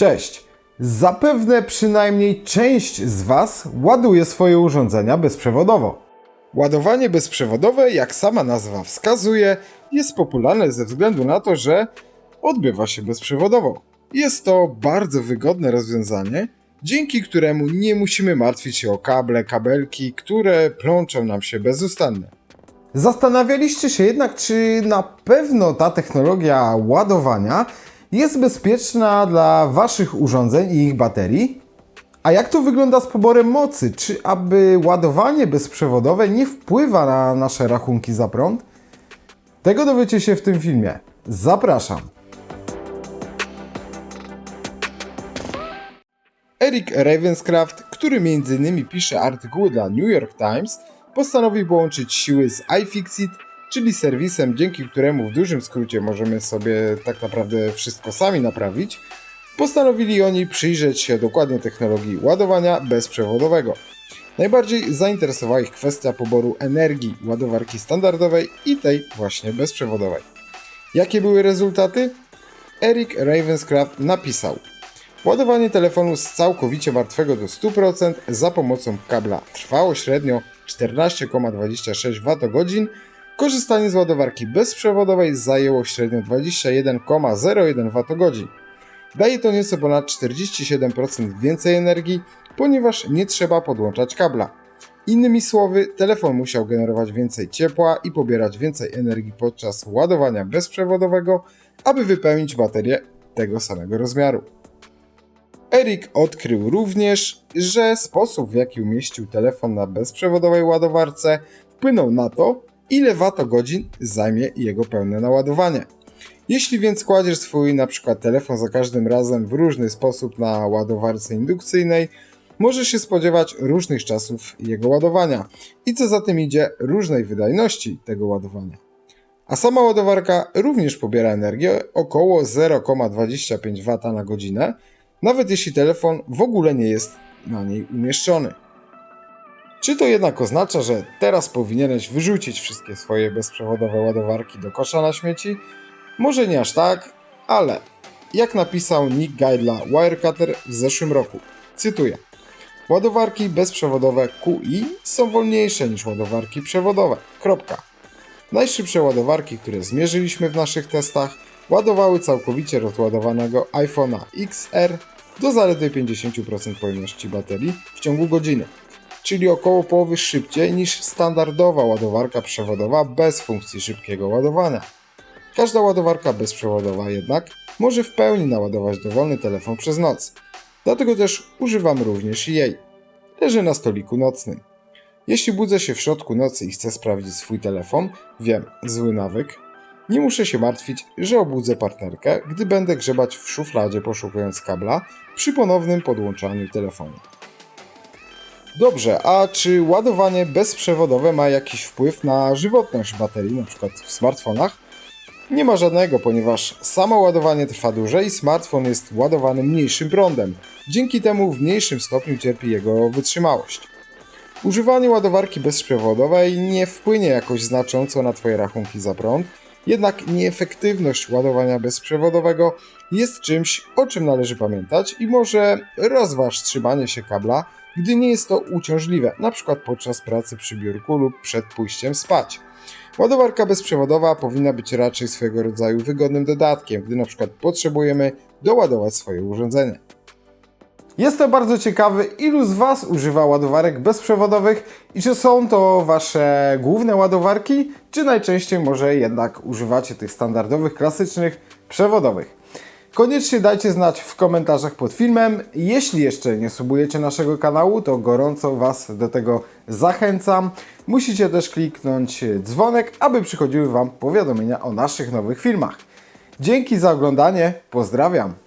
Cześć! Zapewne przynajmniej część z Was ładuje swoje urządzenia bezprzewodowo. Ładowanie bezprzewodowe, jak sama nazwa wskazuje, jest popularne ze względu na to, że odbywa się bezprzewodowo. Jest to bardzo wygodne rozwiązanie, dzięki któremu nie musimy martwić się o kable, kabelki, które plączą nam się bezustannie. Zastanawialiście się jednak, czy na pewno ta technologia ładowania jest bezpieczna dla Waszych urządzeń i ich baterii? A jak to wygląda z poborem mocy? Czy aby ładowanie bezprzewodowe nie wpływa na nasze rachunki za prąd? Tego dowiecie się w tym filmie. Zapraszam. Eric Ravenscraft, który m.in. pisze artykuły dla New York Times, postanowił połączyć siły z iFixit, czyli serwisem, dzięki któremu w dużym skrócie możemy sobie tak naprawdę wszystko sami naprawić. Postanowili oni przyjrzeć się dokładnie technologii ładowania bezprzewodowego. Najbardziej zainteresowała ich kwestia poboru energii ładowarki standardowej i tej właśnie bezprzewodowej. Jakie były rezultaty? Eric Ravenscraft napisał: Ładowanie telefonu z całkowicie martwego do 100% za pomocą kabla trwało średnio 14,26 Wh. Korzystanie z ładowarki bezprzewodowej zajęło średnio 21,01 Wh. Daje to nieco ponad 47% więcej energii, ponieważ nie trzeba podłączać kabla. Innymi słowy, telefon musiał generować więcej ciepła i pobierać więcej energii podczas ładowania bezprzewodowego, aby wypełnić baterię tego samego rozmiaru. Erik odkrył również, że sposób w jaki umieścił telefon na bezprzewodowej ładowarce wpłynął na to, ile watogodzin zajmie jego pełne naładowanie. Jeśli więc kładziesz swój na przykład telefon za każdym razem w różny sposób na ładowarce indukcyjnej, możesz się spodziewać różnych czasów jego ładowania i co za tym idzie różnej wydajności tego ładowania. A sama ładowarka również pobiera energię około 0,25 W na godzinę, nawet jeśli telefon w ogóle nie jest na niej umieszczony. Czy to jednak oznacza, że teraz powinieneś wyrzucić wszystkie swoje bezprzewodowe ładowarki do kosza na śmieci? Może nie aż tak, ale jak napisał Nick Geidla Wirecutter w zeszłym roku, cytuję Ładowarki bezprzewodowe QI są wolniejsze niż ładowarki przewodowe. Kropka. Najszybsze ładowarki, które zmierzyliśmy w naszych testach, ładowały całkowicie rozładowanego iPhone'a XR do zaledwie 50% pojemności baterii w ciągu godziny, czyli około połowy szybciej niż standardowa ładowarka przewodowa bez funkcji szybkiego ładowania. Każda ładowarka bezprzewodowa jednak może w pełni naładować dowolny telefon przez noc, dlatego też używam również jej. Leży na stoliku nocnym. Jeśli budzę się w środku nocy i chcę sprawdzić swój telefon, wiem, zły nawyk, nie muszę się martwić, że obudzę partnerkę, gdy będę grzebać w szufladzie poszukując kabla przy ponownym podłączaniu telefonu. Dobrze, a czy ładowanie bezprzewodowe ma jakiś wpływ na żywotność baterii, np. w smartfonach? Nie ma żadnego, ponieważ samo ładowanie trwa dłużej i smartfon jest ładowany mniejszym prądem. Dzięki temu w mniejszym stopniu cierpi jego wytrzymałość. Używanie ładowarki bezprzewodowej nie wpłynie jakoś znacząco na Twoje rachunki za prąd, jednak nieefektywność ładowania bezprzewodowego jest czymś, o czym należy pamiętać i może rozważ trzymanie się kabla, gdy nie jest to uciążliwe, np. podczas pracy przy biurku lub przed pójściem spać. Ładowarka bezprzewodowa powinna być raczej swego rodzaju wygodnym dodatkiem, gdy np. potrzebujemy doładować swoje urządzenie. Jestem bardzo ciekawy, ilu z Was używa ładowarek bezprzewodowych i czy są to Wasze główne ładowarki, czy najczęściej może jednak używacie tych standardowych, klasycznych, przewodowych. Koniecznie dajcie znać w komentarzach pod filmem. Jeśli jeszcze nie subujecie naszego kanału, to gorąco Was do tego zachęcam. Musicie też kliknąć dzwonek, aby przychodziły Wam powiadomienia o naszych nowych filmach. Dzięki za oglądanie, pozdrawiam!